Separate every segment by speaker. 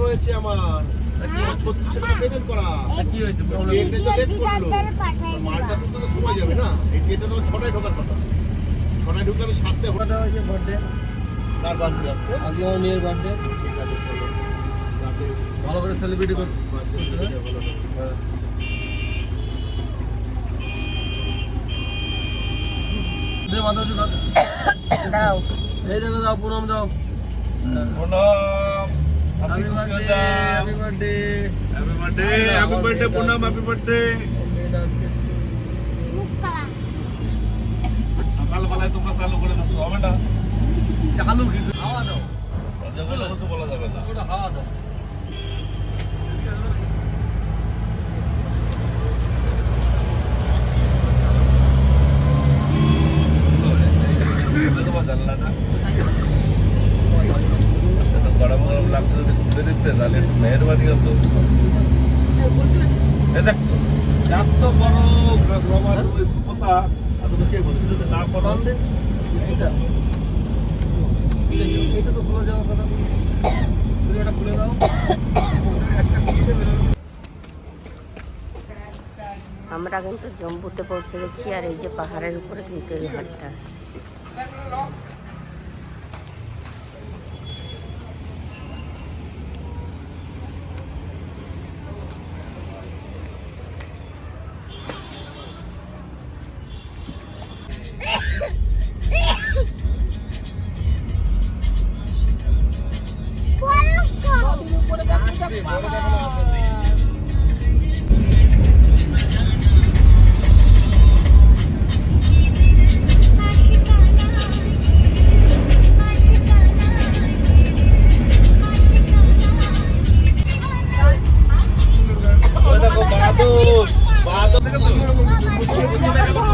Speaker 1: রয়েছে আমার। ছত্রিশশো টাকা পেমেন্ট করা।
Speaker 2: কি হয়েছে?
Speaker 1: ট্রেনটা তো লেট করল। মালটা তো তো সময় যাবে না। এই ট্রেনটা তো ছটায় ঢোকার কথা। ছটায় ঢুকলে আমি সাতটায়
Speaker 2: কটা হয়েছে বার্থডে
Speaker 1: তার
Speaker 2: আজকে আমার মেয়ের বার্থডে
Speaker 1: ঠিক আছে
Speaker 2: ভালো করে সেলিব্রেট করতে। উঁচু কর।
Speaker 3: দাও।
Speaker 2: এই দেখো দাও প্রণাম দাও।
Speaker 4: প্রণাম হাসি খুশি হয়ে যাও
Speaker 2: happy birthday
Speaker 4: happy birthday happy birthday প্রণাম হ্যাপি বার্থডে সকালবেলায় তোমরা চালু করে দিচ্ছ হবে না
Speaker 2: চালু কিছু হাওয়া দাও
Speaker 4: বলা যাবে না
Speaker 2: ওটা হাওয়া দাও
Speaker 4: তোমার জানলাটা এত গরম গরম লাগছে যদি খুলে দিতে তাহলে একটু মেহরবানি হতো এই দেখছ এত বড় রবার ওই কথা আর তুমি কে বলছো যদি না করো
Speaker 2: কম দে। এটা। এটা তো খোলা যাওয়ার কথা। তুমি এটা খুলে দাও। একটা খুলে বেরোবে।
Speaker 3: আমরা কিন্তু জম্বুতে পৌঁছে গেছি আর এই যে পাহাড়ের উপরে কিন্তু এই ঘাটটা।
Speaker 4: Thank you.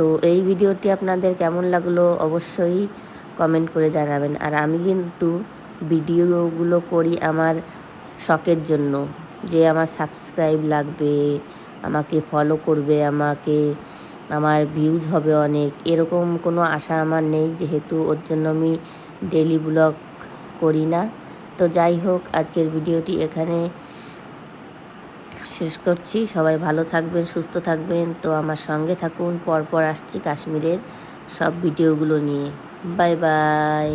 Speaker 3: তো এই ভিডিওটি আপনাদের কেমন লাগল অবশ্যই কমেন্ট করে জানাবেন। আর আমি কিন্তু ভিডিওগুলো করি আমার শখের জন্য। যে আমার সাবস্ক্রাইব লাগবে, আমাকে ফলো করবে, আমাকে, আমার ভিউজ হবে অনেক, এরকম কোনো আশা আমার নেই। যেহেতু ওর জন্য আমি ডেলি ব্লগ করি না। তো যাই হোক, আজকের ভিডিওটি এখানে শেষ করছি। সবাই ভালো থাকবেন, সুস্থ থাকবেন। তো আমার সঙ্গে থাকুন। পরপর আসছি কাশ্মীরের সব ভিডিওগুলো নিয়ে। Bye bye.